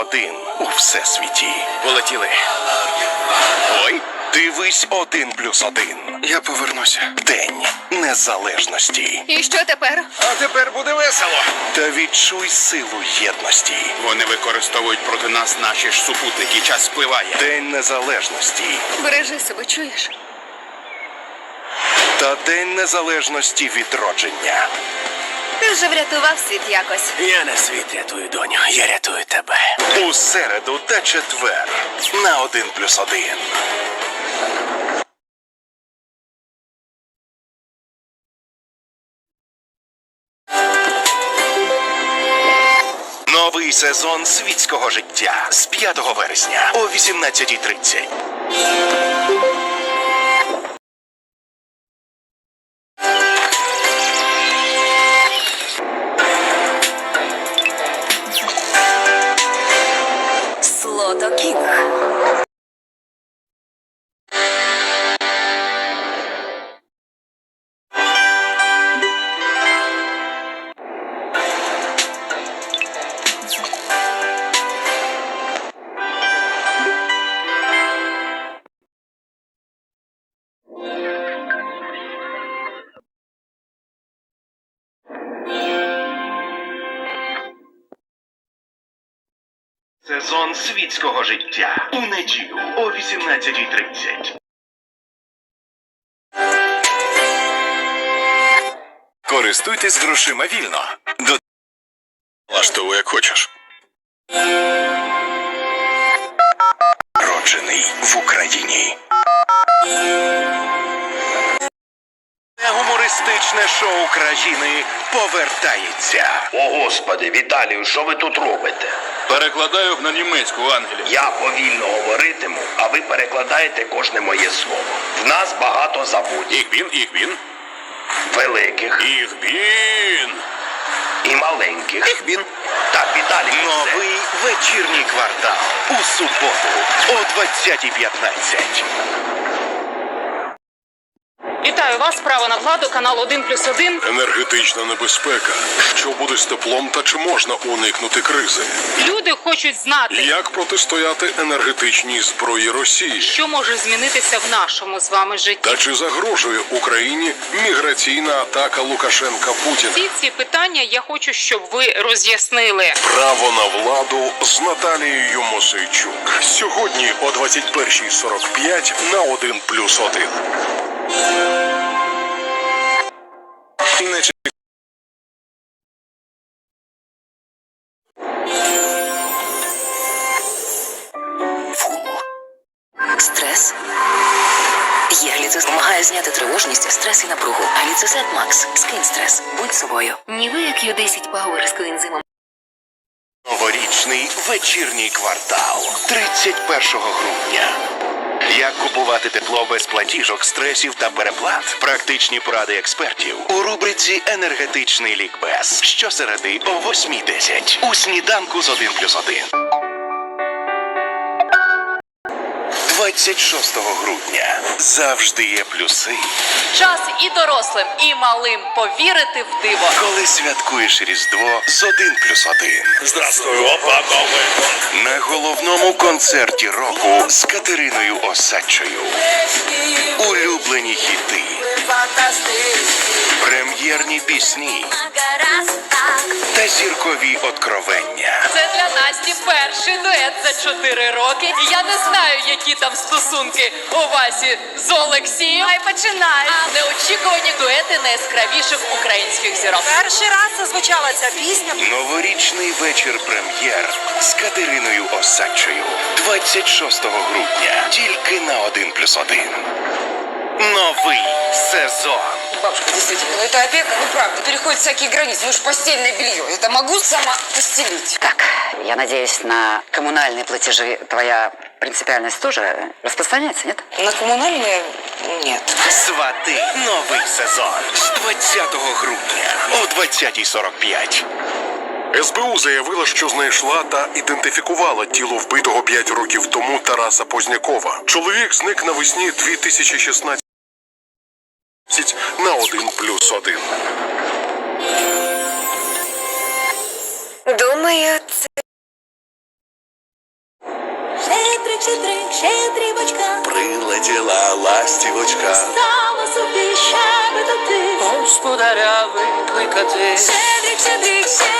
Один у всесвіті. Полетіли. Ой, дивись один плюс один. Я повернуся. День незалежності. І що тепер? А тепер буде весело. Та відчуй силу єдності. Вони використовують проти нас наші ж супутники. Час спливає. День незалежності Бережи себе, чуєш? та День незалежності відродження. Ти вже врятував світ якось. Я не світ рятую, доню. Я рятую тебе. У середу та четвер на один плюс один. Новий сезон світського життя з 5 вересня о 18.30. Сезон світського життя у неділю о 18.30. Користуйтесь грошима вільно. До Влаштовуй, як хочеш. Народжений в Україні. Гумористичне шоу країни повертається. О, господи, Віталію, що ви тут робите? Перекладаю на німецьку, Ангелі. Я повільно говоритиму, а ви перекладаєте кожне моє слово. В нас багато забудь. Їх він, їх він. Великих Їх він. і маленьких. Їх він. Так, Віталій, все. Новий вечірній квартал у суботу о 20.15. Вітаю вас, право на владу, канал 1 плюс 1. Енергетична небезпека. Що буде з теплом та чи можна уникнути кризи? Люди хочуть знати, Як протистояти енергетичній зброї Росії? що може змінитися в нашому з вами житті. Та чи загрожує Україні міграційна атака Лукашенка Путіна? Всі ці питання я хочу, щоб ви роз'яснили. Право на владу з Наталією Мосейчук. Сьогодні о 21.45 на 1 плюс 1. Не чи- Стрес. Є гліцис допомагає зняти тривожність, стрес і напругу. Гліцисет Макс. Скинь стрес. Будь собою. Нівея Q10 Power з коензимом Новорічний вечірній квартал 31 грудня. Як купувати тепло без платіжок, стресів та переплат? Практичні поради експертів у рубриці Енергетичний лікбез щосереди о 8.10 у сніданку з 1 26 грудня завжди є плюси. Час і дорослим, і малим повірити в диво. Коли святкуєш Різдво з 1 плюс 1. Здравствуй, опа, новий. На головному концерті року з Катериною Осадчою. Улюблені хіти. Прем'єрні пісні та зіркові откровення. Це для Насті перший дует за 4 роки. Я не знаю, які там стосунки у Васі з Олексієм. Хай починає. А неочікувані дуети найяскравіших українських зірок. Перший раз зазвучала ця пісня. Новорічний вечір прем'єр з Катериною Осадчою. 26 грудня. Тільки на 1 плюс 1. Новий сезон. Бабушка, действительно, ну это опека, ну правда, переходит всякие границы. Ну уж постельное белье, это могу сама постелить. Так, я надеюсь, на коммунальные платежи твоя принципиальность тоже распространяется, нет? На коммунальные нет. Свати. Новий сезон з 20 грудня о 20.45. СБУ заявила, що знайшла та ідентифікувала тіло вбитого 5 років тому Тараса Познякова. Чоловік зник навесні 2016 на 1 плюс 1. Думаю, це щедрик, щедрівочка, Прилетіла ластівочка. стала собі щебетати. Господаря викликати. Щедрик, щедрик, щедрівочка,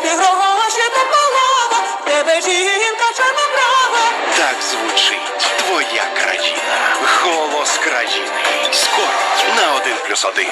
грошей. Гроші та полова, тебе жінка чорноброва. Так звучить твоя країна. Голос країни. Скоро на один плюс 1.